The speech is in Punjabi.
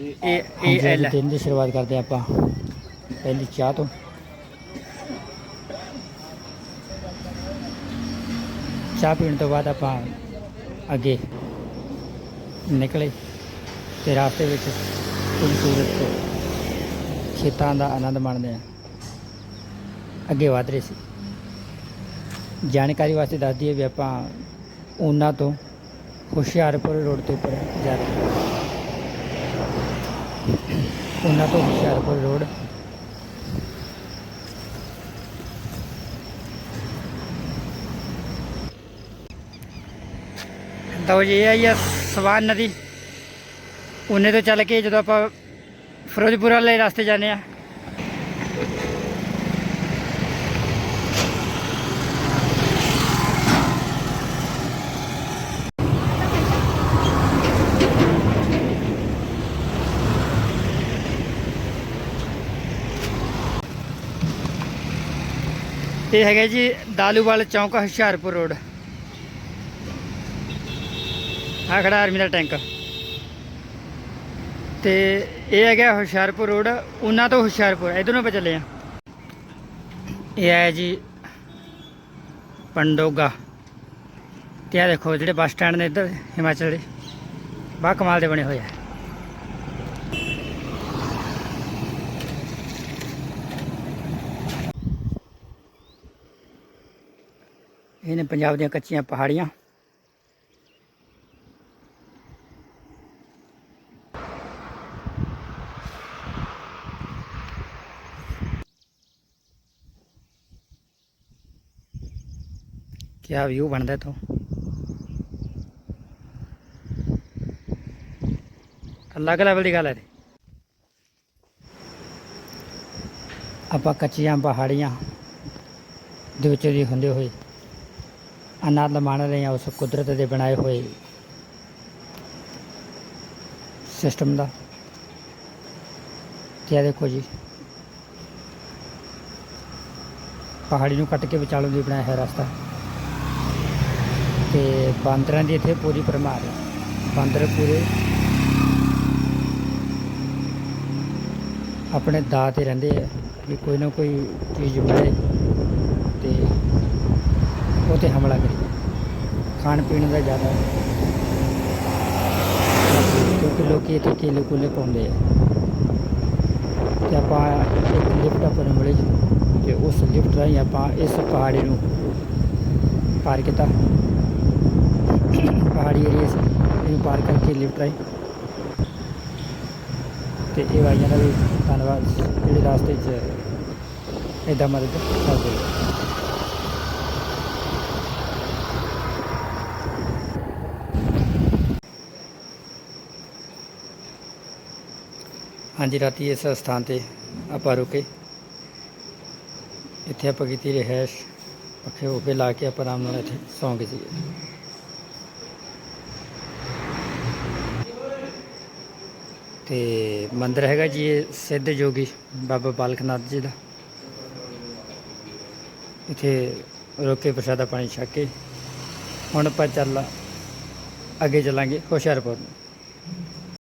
ਐਲ ਅੱਜ ਦਿਨ ਦੀ ਸ਼ੁਰੂਆਤ ਕਰਦੇ ਆਪਾਂ। ਪਹਿਲੀ ਚਾਹ ਤੋਂ। ਚਾਹ ਪੀਣ ਤੋਂ ਬਾਅਦ ਆਪਾਂ ਅੱਗੇ ਨਿਕਲੇ ਤੇ ਰਾਸਤੇ ਵਿੱਚ ਖੂਬਸੂਰਤ ਖੇਤਾਂ ਦਾ ਆਨੰਦ ਮਾਣਦੇ ਆ ਅੱਗੇ ਵਧ ਰਹੇ ਸੀ। ਜਾਣਕਾਰੀ ਵਾਸਤੇ ਦੱਸ ਦਈਏ ਵੀ ਆਪਾਂ ਉਹਨਾਂ ਤੋਂ ਹੁਸ਼ਿਆਰਪੁਰ ਰੋਡ ਦੇ ਉੱਪਰ ਜਾ ਰਹੇ ਹਾਂ। ਉਹਨਾਂ ਤੋਂ ਹੁਸ਼ਿਆਰਪੁਰ ਰੋਡ। ਤਾਂ ਜੀ, ਇਹ ਆਈ ਆ ਸਵਾਨ ਨਦੀ। ਉਹਨੇ ਤੋਂ ਚੱਲ ਕੇ ਜਦੋਂ ਆਪਾਂ ਫਿਰੋਜ਼ਪੁਰ ਵਾਲੇ ਰਸਤੇ ਜਾਂਦੇ ਆ ਇਹ ਹੈਗਾ ਜੀ ਦਾਲੂਵਾਲ ਚੌਂਕ, ਹੁਸ਼ਿਆਰਪੁਰ ਰੋਡ। ਆ ਖੜਾ ਆਰਮੀ ਦਾ ਟੈਂਕ ਤੇ ਇਹ ਹੈਗਾ ਹੁਸ਼ਿਆਰਪੁਰ ਰੋਡ, ਉਹਨਾਂ ਤੋਂ ਹੁਸ਼ਿਆਰਪੁਰ, ਇਧਰ ਨੂੰ ਆਪਾਂ ਚੱਲੇ ਆ। ਇਹ ਹੈ ਜੀ ਪੰਡੋਗਾ। ਤੇ ਆ ਦੇਖੋ ਜਿਹੜੇ ਬੱਸ ਸਟੈਂਡ ਨੇ ਇੱਧਰ, ਹਿਮਾਚਲ ਦੇ ਬਾ ਕਮਾਲ ਦੇ ਬਣੇ ਹੋਏ ਆ। ਇਹ ਨੇ ਪੰਜਾਬ ਦੀਆਂ ਕੱਚੀਆਂ ਪਹਾੜੀਆਂ ਕਿਆ ਵਿਊ ਬਣਦਾ ਤੋਂ ਅਲੱਗ ਲੈਵਲ ਦੀ ਗੱਲ ਹੈ ਇਹ। ਆਪਾਂ ਕੱਚੀਆਂ ਪਹਾੜੀਆਂ ਦੇ ਵਿੱਚ ਦੀ ਹੁੰਦੇ ਹੋਏ ਆਨੰਦ ਮਾਣ ਰਹੇ ਹਾਂ ਉਸ ਕੁਦਰਤ ਦੇ ਬਣਾਏ ਹੋਏ ਸਿਸਟਮ ਦਾ। ਤੇ ਦੇਖੋ ਜੀ। ਪਹਾੜੀ ਨੂੰ ਕੱਟ ਕੇ ਵਿਚਾਲੋਂ ਦੀ ਬਣਾਇਆ ਹੈ ਰਸਤਾ। ਤੇ ਬਾਂਦਰਾਂ ਦੀ ਇੱਥੇ ਪੂਰੀ ਭਰਮਾਰ ਹੈ। ਬਾਂਦਰ ਪੂਰੇ ਆਪਣੇ ਦਾਅ ਤੇ ਰਹਿੰਦੇ ਆ ਵੀ ਕੋਈ ਨਾ ਕੋਈ ਚੀਜ਼ ਮਿਲੇ ਤੇ ਉਹ ਤੇ ਹਮਲਾ ਕਰੇ। ਖਾਣ ਪੀਣ ਦਾ ਜ਼ਿਆਦਾ ਕਿਉਂਕਿ ਲੋਕੀ ਇੱਥੇ ਕੇਲੇ ਕੁਲੇ ਪਾਉਂਦੇ ਆ। ਤੇ ਆਪਾਂ ਇੱਕ ਲਿਫਟ ਆਪਾਂ ਨੂੰ ਮਿਲੀ ਤੇ ਉਸ ਲਿਫਟ ਰਾਹੀਂ ਆਪਾਂ ਇਸ ਪਹਾੜੀ ਨੂੰ ਪਾਰ ਕੀਤਾ। ਪਹਾੜੀ ਏਰੀਆ ਸੀ ਇਹਨੂੰ ਪਾਰ ਕਰਕੇ ਲਿਫਟ ਰਾਹੀਂ। ਤੇ ਇਹ ਵਾਈਆਂ ਦਾ ਵੀ ਧੰਨਵਾਦ। ਜਿਹੜੇ ਰਾਸਤੇ 'ਚ ਇਦਾਂ ਮਦਦ ਕਰਦੇ ਹਾਂਜੀ, ਰਾਤੀ ਇਸ ਸਥਾਨ ਤੇ ਆਪਾਂ ਰੁਕੇ। ਇੱਥੇ ਆਪਾਂ ਕੀਤੀ ਰਿਹਾਇਸ਼। ਪੱਖੇ ਹੋ ਕੇ ਲਾ ਕੇ ਆਪਾਂ ਆਰਾਮ ਨਾਲ ਇੱਥੇ ਸੌਂ ਗਏ ਸੀ ਤੇ ਮੰਦਿਰ ਹੈਗਾ ਜੀ, ਇਹ ਸਿੱਧ ਯੋਗੀ ਬਾਬਾ ਬਾਲਕਨਾਥ ਜੀ ਦਾ। ਇੱਥੇ ਰੁਕ ਕੇ ਪ੍ਰਸ਼ਾਦਾ ਪਾਣੀ ਛੱਕ ਕੇ ਹੁਣ ਆਪਾਂ ਚੱਲ ਅੱਗੇ ਚੱਲਾਂਗੇ ਹੁਸ਼ਿਆਰਪੁਰ ਨੂੰ।